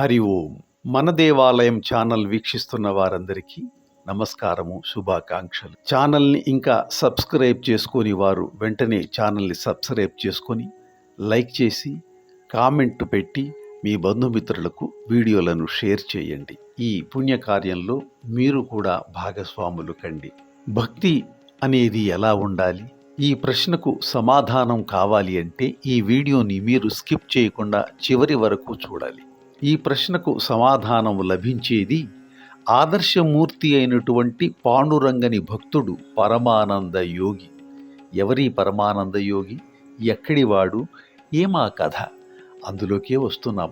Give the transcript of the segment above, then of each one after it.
హరి ఓం. మన దేవాలయం ఛానల్ వీక్షిస్తున్న వారందరికీ నమస్కారము శుభాకాంక్షలు. ఛానల్ని ఇంకా సబ్స్క్రైబ్ చేసుకొని వారు వెంటనే ఛానల్ని సబ్స్క్రైబ్ చేసుకొని లైక్ చేసి కామెంట్ పెట్టి మీ బంధుమిత్రులకు వీడియోలను షేర్ చేయండి. ఈ పుణ్యకార్యంలో మీరు కూడా భాగస్వాములు కండి. భక్తి అనేది ఎలా ఉండాలి? ఈ ప్రశ్నకు సమాధానం కావాలి అంటే ఈ వీడియోని మీరు స్కిప్ చేయకుండా చివరి వరకు చూడాలి. ఈ ప్రశ్నకు సమాధానం లభించేది ఆదర్శమూర్తి అయినటువంటి పాండురంగని భక్తుడు పరమానంద యోగి. ఎవరి పరమానంద యోగి? ఎక్కడివాడు ఏమా కథ? అందులోకే వస్తున్నాం.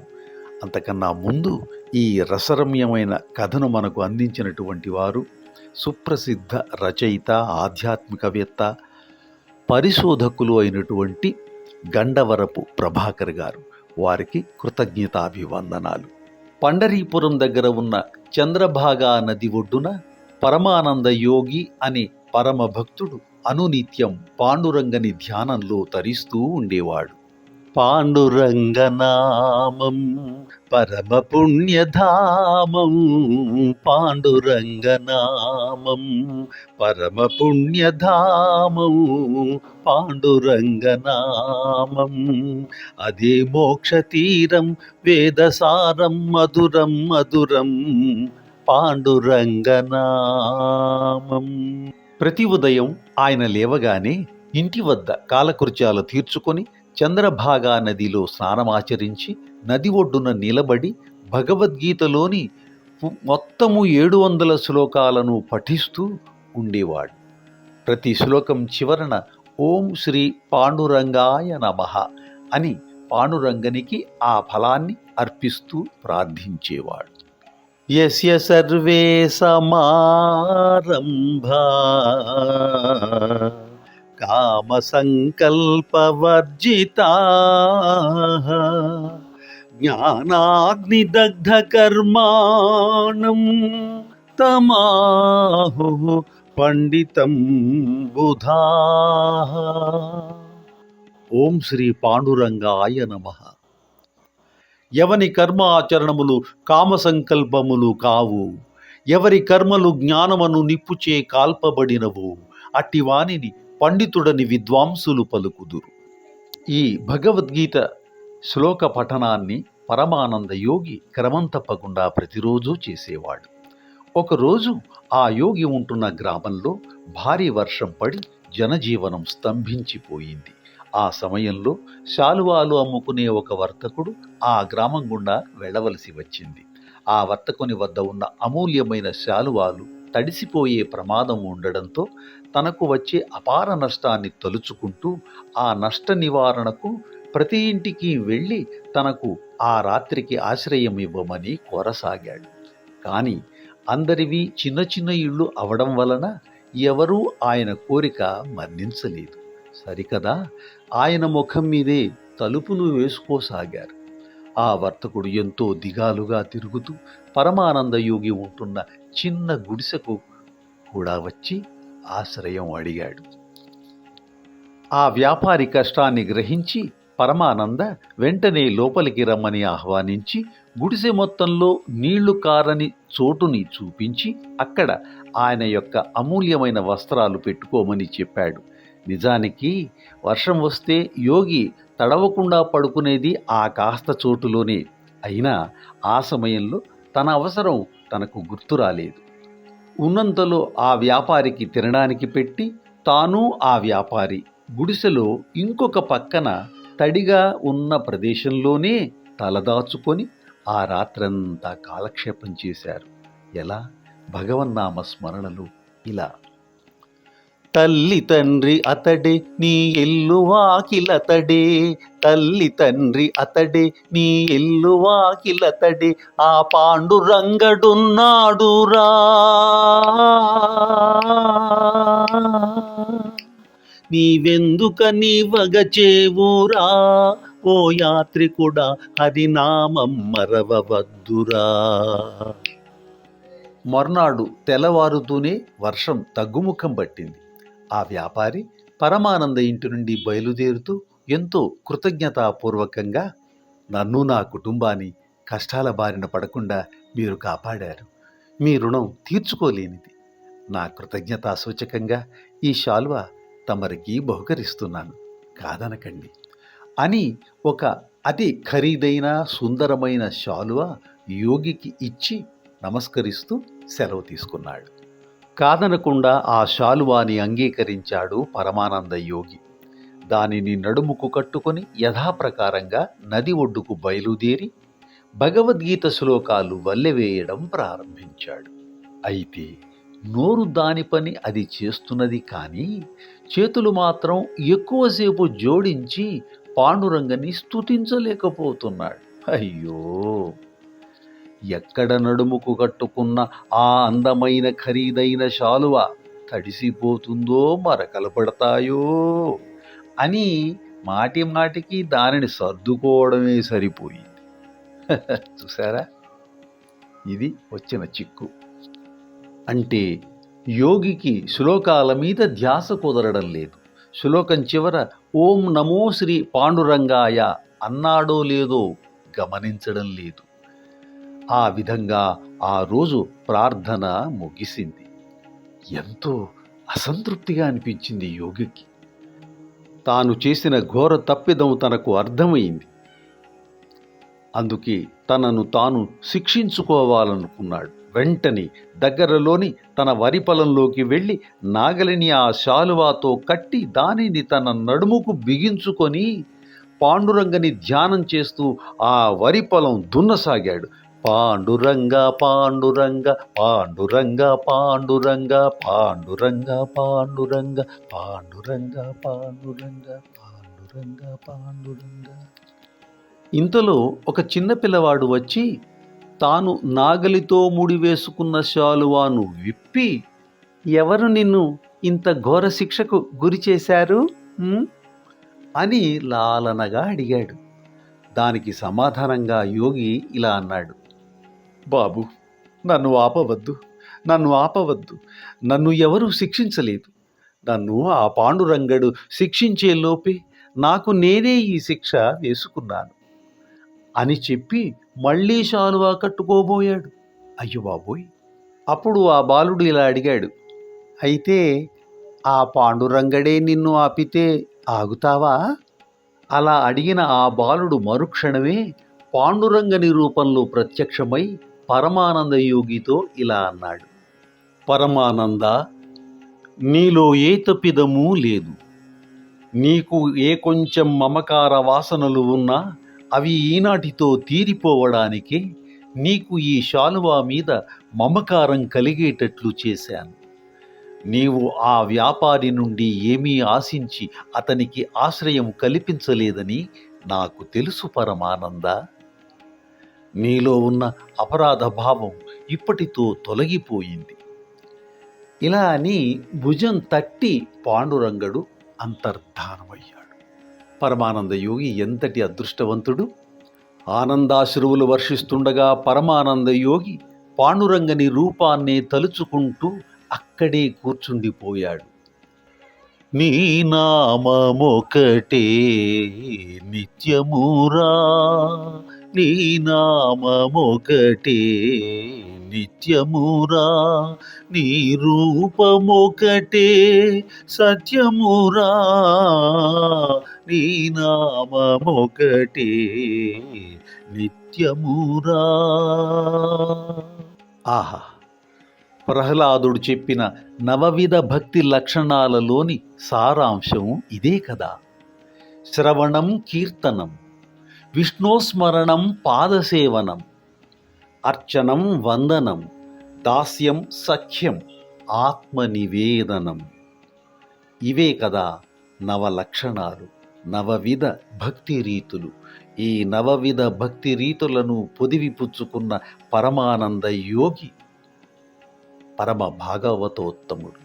అంతకన్నా ముందు ఈ రసరమ్యమైన కథను మనకు అందించినటువంటి వారు సుప్రసిద్ధ రచయిత ఆధ్యాత్మికవేత్త పరిశోధకులు అయినటువంటి గండవరపు ప్రభాకర్ గారు. వారికి కృతజ్ఞతాభివందనాలు. పండరీపురం దగ్గర ఉన్న చంద్రభాగా నది ఒడ్డున పరమానంద యోగి అనే పరమభక్తుడు అనునిత్యం పాండురంగని ధ్యానంలో తరిస్తూ ఉండేవాడు. పాండురంగనామం పరమ పుణ్యధామం పాండురంగనామం పరమ పుణ్యధామం పాండురంగనామం. అదే మోక్షతీరం వేదసారం మధురం మధురం పాండురంగనామం. ప్రతి ఉదయం ఆయన లేవగానే ఇంటి వద్ద కాలకృత్యాలు తీర్చుకొని చంద్రభాగా నదిలో స్నానమాచరించి నది ఒడ్డున నిలబడి భగవద్గీతలోని మొత్తము ఏడు వందల శ్లోకాలను పఠిస్తూ ఉండేవాడు. ప్రతి శ్లోకం చివరన ఓం శ్రీ పాండురంగాయ నమః అని పాండురంగనికి ఆ ఫలాన్ని అర్పిస్తూ ప్రార్థించేవాడు. యస్య సర్వే సమారంభా కామసంకల్పవర్జితా. జ్ఞానాగ్నిదగ్ధకర్మాణం తమాహు పండితం బుధా. ఓం శ్రీ పాండురంగాయ నమః. ఎవని కర్మాచరణములు కామ సంకల్పములు కావు ఎవరి కర్మలు జ్ఞానమును నిప్పుచే కాల్పబడినవు అట్టివానిని పండితుడని విద్వాంసులు పలుకుదురు. ఈ భగవద్గీత శ్లోక పఠనాన్ని పరమానంద యోగి క్రమం తప్పకుండా ప్రతిరోజు చేసేవాడు. ఒకరోజు ఆ యోగి ఉంటున్న గ్రామంలో భారీ వర్షం పడి జనజీవనం స్తంభించిపోయింది. ఆ సమయంలో శాలువాలు అమ్ముకునే ఒక వర్తకుడు ఆ గ్రామం గుండా వెళ్ళవలసి వచ్చింది. ఆ వర్తకుని వద్ద ఉన్న అమూల్యమైన శాలువాలు తడిసిపోయే ప్రమాదం ఉండడంతో తనకు వచ్చే అపార నష్టాన్ని తలుచుకుంటూ ఆ నష్ట నివారణకు ప్రతి ఇంటికి వెళ్ళి తనకు ఆ రాత్రికి ఆశ్రయం ఇవ్వమని కోరసాగాడు. కానీ అందరివి చిన్న చిన్న ఇళ్ళు అవడం వలన ఎవరూ ఆయన కోరిక మన్నించలేదు. సరికదా? ఆయన ముఖం మీదే తలుపులు వేసుకోసాగారు. ఆ వర్తకుడు ఎంతో దిగాలుగా తిరుగుతూ పరమానంద యోగి ఉంటున్న చిన్న గుడిసెకు కూడా వచ్చి ఆశ్రయం అడిగాడు. ఆ వ్యాపారి కష్టాన్ని గ్రహించి పరమానంద వెంటనే లోపలికి రమ్మని ఆహ్వానించి గుడిసె మొత్తంలో నీళ్ళు కారని చోటుని చూపించి అక్కడ ఆయన యొక్క అమూల్యమైన వస్త్రాలు పెట్టుకోమని చెప్పాడు. నిజానికి వర్షం వస్తే యోగి తడవకుండా పడుకునేది ఆ కాస్త చోటులోనే. అయినా ఆ సమయంలో తన అవసరం తనకు గుర్తు రాలేదు. ఉన్నంతలో ఆ వ్యాపారికి తినడానికి పెట్టి తాను ఆ వ్యాపారి గుడిసెలో ఇంకొక పక్కన తడిగా ఉన్న ప్రదేశంలోనే తలదాచుకొని ఆ రాత్రంతా కాలక్షేపం చేశారు. ఎలా? భగవన్నామ స్మరణలు ఇలా తల్లి తండ్రి అతడే నీ ఎల్లు వాకిలతడే. తల్లి తండ్రి అతడే నీ ఎల్లు వాకిలతడే. ఆ పాండురంగడున్నాడురా. నీవెందుక నీవగచేవురా ఓ యాత్రికుడా హరినామం మరవవద్దురా. మర్నాడు తెల్లవారుతూనే వర్షం తగ్గుముఖం పట్టింది. ఆ వ్యాపారి పరమానంద ఇంటి నుండి బయలుదేరుతూ ఎంతో కృతజ్ఞతాపూర్వకంగా నన్ను నా కుటుంబాన్ని కష్టాల బారిన పడకుండా మీరు కాపాడారు. మీ రుణం తీర్చుకోలేనిది. నా కృతజ్ఞతా సూచకంగా ఈ శాల్వా తమరికి బహుకరిస్తున్నాను. కాదనకండి. అని ఒక అతి ఖరీదైన సుందరమైన శాలువ యోగికి ఇచ్చి నమస్కరిస్తూ సెలవు తీసుకున్నాడు. కాదనకుండా ఆ శాలువాని అంగీకరించాడు పరమానంద యోగి. దానిని నడుముకు కట్టుకొని యథాప్రకారంగా నది ఒడ్డుకు బయలుదేరి భగవద్గీత శ్లోకాలు వల్లెవేయడం ప్రారంభించాడు. అయితే నోరు దాని పని అది చేస్తున్నది కానీ చేతులు మాత్రం ఎక్కువసేపు జోడించి పాండురంగని స్తుతించలేకపోతున్నాడు. అయ్యో! ఎక్కడ నడుముకు కట్టుకున్న ఆ అందమైన ఖరీదైన శాలువ తడిసిపోతుందో మరకలు పడతాయో అని మాటి మాటికి దానిని సర్దుకోవడమే సరిపోయింది. చూసారా ఇది వచ్చిన చిక్కు. అంటే యోగికి శ్లోకాల మీద ధ్యాస కుదరడం లేదు. శ్లోకం చివర ఓం నమో శ్రీ పాండురంగాయ అన్నాడో లేదో గమనించడం లేదు. ఆ విధంగా ఆ రోజు ప్రార్థన ముగిసింది. ఎంతో అసంతృప్తిగా అనిపించింది యోగికి. తాను చేసిన ఘోర తప్పిదం తనకు అర్థమైంది. అందుకే తనను తాను శిక్షించుకోవాలనుకున్నాడు. వెంటనే దగ్గరలోని తన వరి పొలంలోకి వెళ్ళి నాగలిని ఆ శాలువాతో కట్టి దానిని తన నడుముకు బిగించుకొని పాండురంగని ధ్యానం చేస్తూ ఆ వరి పొలం దున్నసాగాడు. పాండురంగ పాండురంగ పాండురంగ పాండురంగ పాండురంగ పాండురంగ పాండురంగ పాండురంగ పాండురంగ పాండురంగ. ఇంతలో ఒక చిన్న పిల్లవాడు వచ్చి తాను నాగలితో ముడివేసుకున్న శాలువాను విప్పి ఎవరు నిన్ను ఇంత ఘోర శిక్షకు గురి చేశారు? అని లాలనగా అడిగాడు. దానికి సమాధానంగా యోగి ఇలా అన్నాడు. బాబు నన్ను ఆపవద్దు నన్ను ఆపవద్దు నన్ను ఎవరూ శిక్షించలేదు. నన్ను ఆ పాండురంగడు శిక్షించే లోపే నాకు నేనే ఈ శిక్ష వేసుకున్నాను. అని చెప్పి మళ్ళీ శాలువా కట్టుకోబోయాడు. అయ్యో బాబోయ్! అప్పుడు ఆ బాలుడు ఇలా అడిగాడు. అయితే ఆ పాండురంగడే నిన్ను ఆపితే ఆగుతావా? అలా అడిగిన ఆ బాలుడు మరుక్షణమే పాండురంగని రూపంలో ప్రత్యక్షమై పరమానంద యోగితో ఇలా అన్నాడు. పరమానంద నీలో ఏ తప్పిదమూ లేదు. నీకు ఏ కొంచెం మమకార వాసనలు ఉన్నా అవి ఈనాటితో తీరిపోవడానికి నీకు ఈ శాలువా మీద మమకారం కలిగేటట్లు చేశాను. నీవు ఆ వ్యాపారి నుండి ఏమీ ఆశించి అతనికి ఆశ్రయం కల్పించలేదని నాకు తెలుసు పరమానంద. నీలో ఉన్న అపరాధ భావం ఇప్పటితో తొలగిపోయింది. ఇలా అని భుజం తట్టి పాండురంగడు అంతర్ధానమయ్యాడు. పరమానంద యోగి ఎంతటి అదృష్టవంతుడు? ఆనందాశ్రువులు వర్షిస్తుండగా పరమానంద యోగి పాండురంగని రూపాన్ని తలుచుకుంటూ అక్కడే కూర్చుండిపోయాడు. నీ నామమొకటే నిత్యమురా నీ నామమొకటే నిత్యమురా నీ రూపమొకటే సత్యమురా నీ నామమొకటే నిత్యమురా. ఆహా ప్రహ్లాదుడు చెప్పిన నవవిధ భక్తి లక్షణాలలోని సారాంశం ఇదే కదా. శ్రవణం కీర్తనం విష్ణోస్మరణం పాదసేవనం అర్చనం వందనం దాస్యం సఖ్యం ఆత్మనివేదనం. ఇవే కదా నవలక్షణాలు నవవిధ భక్తి రీతులు ఈ నవవిధ భక్తి రీతులను పొదివిపుచ్చుకున్న పరమానంద యోగి పరమ భాగవతోత్తముడు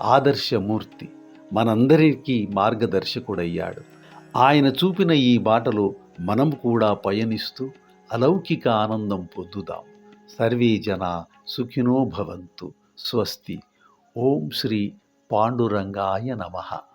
ఆదర్శమూర్తి మనందరికీ మార్గదర్శకుడయ్యాడు. ఆయన చూపిన ఈ బాటలో మనం కూడా పయనిస్తూ అలౌకిక ఆనందం పొందుదాం. సర్వే జన సుఖినో భవంతు. స్వస్తి. ఓం శ్రీ పాండురంగాయ నమః.